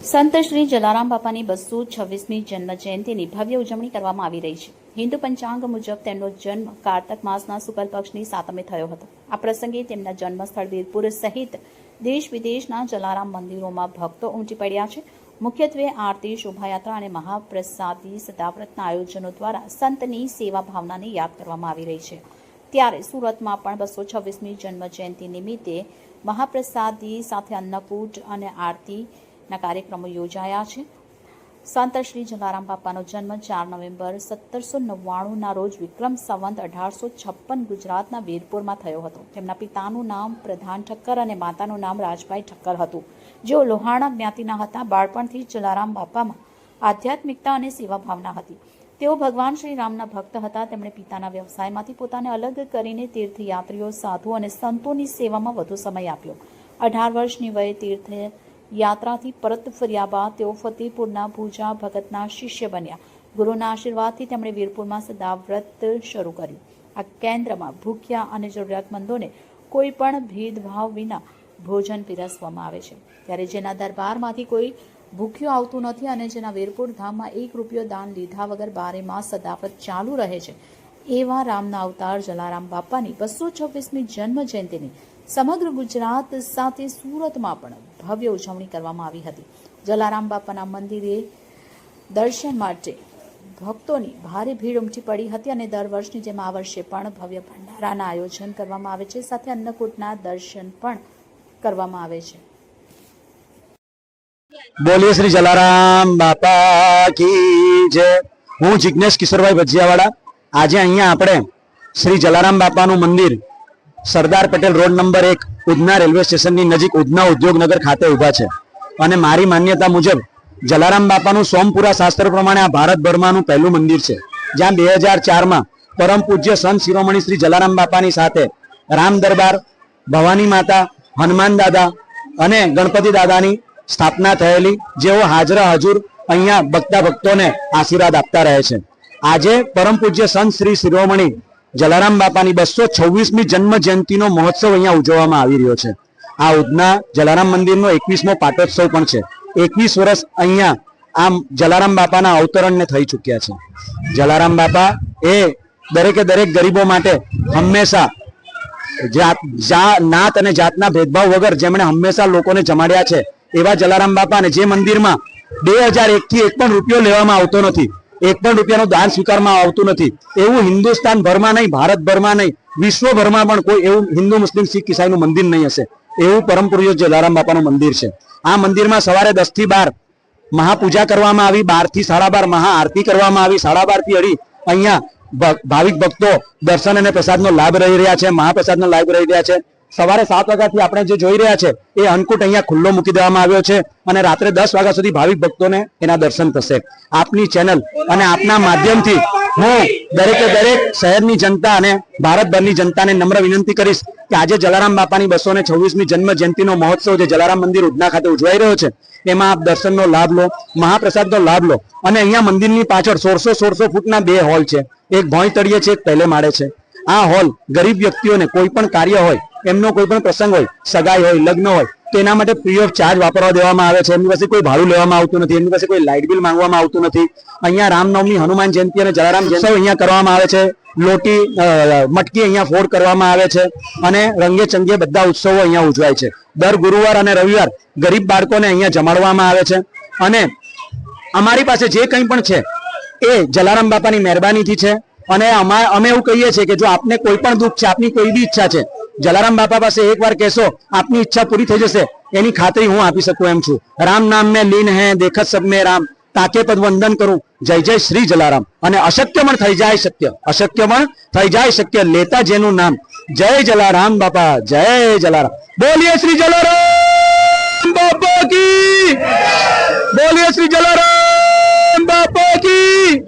સંત શ્રી જલારામ બાપાની બસો છવ્વીસમી જન્મ જયંતિની ભવ્ય ઉજવણી કરવામાં આવી રહી છે. હિન્દુ પંચાંગ મુજબ તેમનો જન્મ કારતક માસના શુક્લ પક્ષની સાતમે થયો હતો. આ પ્રસંગે તેમના જન્મસ્થળ વીરપુર સહિત દેશ વિદેશના જલારામ મંદિરોમાં ભક્તો ઉમટી પડ્યા છે. મુખ્યત્વે આરતી, શોભાયાત્રા અને મહાપ્રસાદી સદાવ્રતના આયોજનો દ્વારા સંતની સેવા ભાવનાને યાદ કરવામાં આવી રહી છે. ત્યારે સુરતમાં પણ બસો છવ્વીસમી જન્મ જયંતિ નિમિત્તે મહાપ્રસાદી સાથે અન્નકૂટ અને આરતીના કાર્યક્રમો યોજાયા છે. સંત શ્રી જલારામ બાપાનો જન્મ ચાર નવેમ્બર સત્તરસો નવ્વાણુંના રોજ વિક્રમ સંવંત અઢારસો છપ્પન ગુજરાતના વીરપુરમાં થયો હતો. તેમના પિતાનું નામ પ્રધાન ઠક્કર અને માતાનું નામ રાજભાઈ ઠક્કર હતું. જેઓ લોહાણા જ્ઞાતિના હતા, બાળપણથી જલારામ બાપામાં આધ્યાત્મિકતા અને સેવા ભાવના હતી. તેઓ ભગવાન શ્રી રામના ભક્ત હતા. તેમણે પિતાના વ્યવસાયમાંથી પોતાને અલગ કરીને તીર્થયાત્રીઓ સાધુ અને સંતોની સેવામાં વધુ સમય આપ્યો. અઢાર વર્ષની વયે તીર્થ યાત્રાથી પરત ફર્યા બાદ તેઓ ફતેહપુરના પૂજા ભગતના શિષ્ય બન્યા. ગુરુના આશીર્વાદથી તેમણે વીરપુરમાં સદાવ્રત શરૂ કર્યું. આ કેન્દ્રમાં ભૂખ્યા અને જરૂરિયાતમંદોને કોઈ પણ ભેદભાવ વિના ભોજન પીરસવામાં આવે છે. ત્યારે જેના દરબારમાંથી કોઈ ભૂખ્યું આવતું નથી અને જેના વીરપુર ધામમાં એક રૂપિયો દાન લીધા વગર બારે માસ સદાવ્રત ચાલુ રહે છે, એવા રામના અવતાર જલારામ બાપાની બસો છવ્વીસમી જન્મ જયંતિની સમગ્ર ગુજરાત સાથે સુરતમાં પણ ભવ્ય ઉજવણી કરવામાં આવી હતી. જલારામ બાપાના મંદિરે દર્શન માટે ભક્તોની ભારે ભીડ ઉમટી પડી હતી અને દર વર્ષની જેમ આ વર્ષે પણ ભવ્ય ભંડારાના આયોજન કરવામાં આવે છે. સાથે અન્નકૂટના દર્શન પણ કરવામાં આવે છે. બોલીએ શ્રી જલારામ બાપા કી જય. હું જિજ્ઞેશ કિશોરભાઈ ભજીયાવાળા. આજે અહીંયા આપણે શ્રી જલારામ બાપાનું મંદિર સરદાર પટેલ રોડ નંબર એક, ઉધના રેલવે સ્ટેશનની નજીક ઉધના ઉદ્યોગનગર ખાતે ઊભા છે. અને મારી માન્યતા મુજબ, જલારામ બાપાનું સોમપુરા શાસ્ત્ર પ્રમાણે આ ભારતભરમાંનું પહેલું મંદિર છે. જ્યાં બે હજાર ચારમાં પરમ પૂજ્ય સંત શિરોમણી શ્રી જલારામ બાપાની સાથે રામ દરબાર, ભવાની માતા, હનુમાન દાદા અને ગણપતિ દાદાની સ્થાપના થયેલી, જેઓ હાજરા હજુર અહીંયા ભક્તા ભક્તોને આશીર્વાદ આપતા રહે છે. આજે પરમ પૂજ્ય સંત શ્રી શિરોમણી જલારામ બાપાની બસો છવ્વીસમી જન્મ જયંતિનો મહોત્સવ અહીંયા ઉજવવામાં આવી રહ્યો છે. આ ઉધના જલારામ મંદિરનો એકવીસમો પાટોત્સવ પણ છે. એકવીસ વર્ષ અહીંયા આમ જલારામ બાપાના અવતરણને થઈ ચૂક્યા છે. જલારામ બાપા એ દરેકે દરેક ગરીબો માટે હંમેશા જાત નાત અને જાતના ભેદભાવ વગર જેમણે હંમેશા લોકોને જમાડ્યા છે, એવા જલારામ બાપાને જે મંદિરમાં બે હજાર એકથી એક પણ રૂપિયો લેવામાં આવતો નથી એક પણ રૂપિયાનું દાન સ્વીકારવામાં આવતું નથી. એવું હિન્દુસ્તાન ભરમાં નહીં, ભારતભરમાં નહીં, વિશ્વભરમાં પણ કોઈ એવું હિન્દુ મુસ્લિમ, શીખ, ઈસાઈનું મંદિર નહીં હશે. એવું પરમ પૂજ્ય જલારામ બાપાનું મંદિર છે. આ મંદિરમાં સવારે દસથી બાર મહાપૂજા કરવામાં આવી બારથી સાડા બાર મહા આરતી કરવામાં આવી. સાડા બારથી અઢી અહીંયા ભાવિક ભક્તો દર્શન અને પ્રસાદનો લાભ રહી રહ્યા છે, મહાપ્રસાદનો લાભ રહી રહ્યા છે. સવારે સાત વાગ્યાથી આપણે જે જોઈ રહ્યા છે, એ અન્નકૂટ અહીંયા ખુલ્લો મૂકી દેવામાં આવ્યો છે અને રાત્રે દસ વાગ્યા સુધી ભાવિક ભક્તોને એના દર્શન થશે. આપની ચેનલ અને આપના માધ્યમથી હું દરેકે દરેક શહેરની જનતા અને ભારતભરની જનતાને નમ્ર વિનંતી કરીશ કે આજે જલારામ બાપાની બસો ને છવ્વીસમી જન્મ જયંતિનો મહોત્સવ જે જલારામ મંદિર ઉધના ખાતે ઉજવાઈ રહ્યો છે, એમાં આપ દર્શનનો લાભ લો, મહાપ્રસાદનો લાભ લો અને અહીંયા મંદિરની પાછળ સોળસો સોળસો ફૂટના બે હોલ છે, એક ભોંય તળીએ છે, એક પહેલે માળે છે. આ હોલ ગરીબ વ્યક્તિઓને કોઈ પણ કાર્ય હોય એમનો કોઈ પણ પ્રસંગ હોય, સગાઈ હોય, લગ્ન હોય, તો એના માટે ફ્રી ઓફ ચાર્જ વાપરવા દેવામાં આવે છે. એમની પાસે કોઈ ભાડું લેવામાં આવતું નથી, એમની પાસે કોઈ લાઇટ બિલ માંગવામાં આવતું નથી. અહીંયા રામનવમી, હનુમાન જયંતિ અને જલારામ જયંતિ અહીંયા કરવામાં આવે છે. લોટી મટકી અહીંયા ફોડ કરવામાં આવે છે અને રંગે ચંગે બધા ઉત્સવો અહીંયા ઉજવાય છે. દર ગુરુવાર અને રવિવાર ગરીબ બાળકોને અહીંયા જમાડવામાં આવે છે. અને અમારી પાસે જે કંઈ પણ છે, એ જલારામ બાપાની મહેરબાનીથી છે. અને અમા- એવું કહીએ છીએ કે જો આપને કોઈ પણ દુઃખ છે, આપની કોઈ બી ઈચ્છા છે જલારામ બાપા પાસે એકવાર કહેશો, આપની ઈચ્છા પૂરી થઈ જશે. એની ખાતરી હું આપી શકું એમ છું. રામ નામ મેં લીન હે, દેખત સબ મેં રામ. તાકે પદ વંદન કરું. જય જય શ્રી જલારામ. અને અશક્ય પણ થઈ જાય શક્ય અશક્ય પણ થઈ જાય શક્ય લેતા જેનું નામ. જય જલારામ બાપા. જય જલારામ. બોલીએ શ્રી જલારામ બાપા કી. બોલીએ શ્રી જલારામ બાપા કી.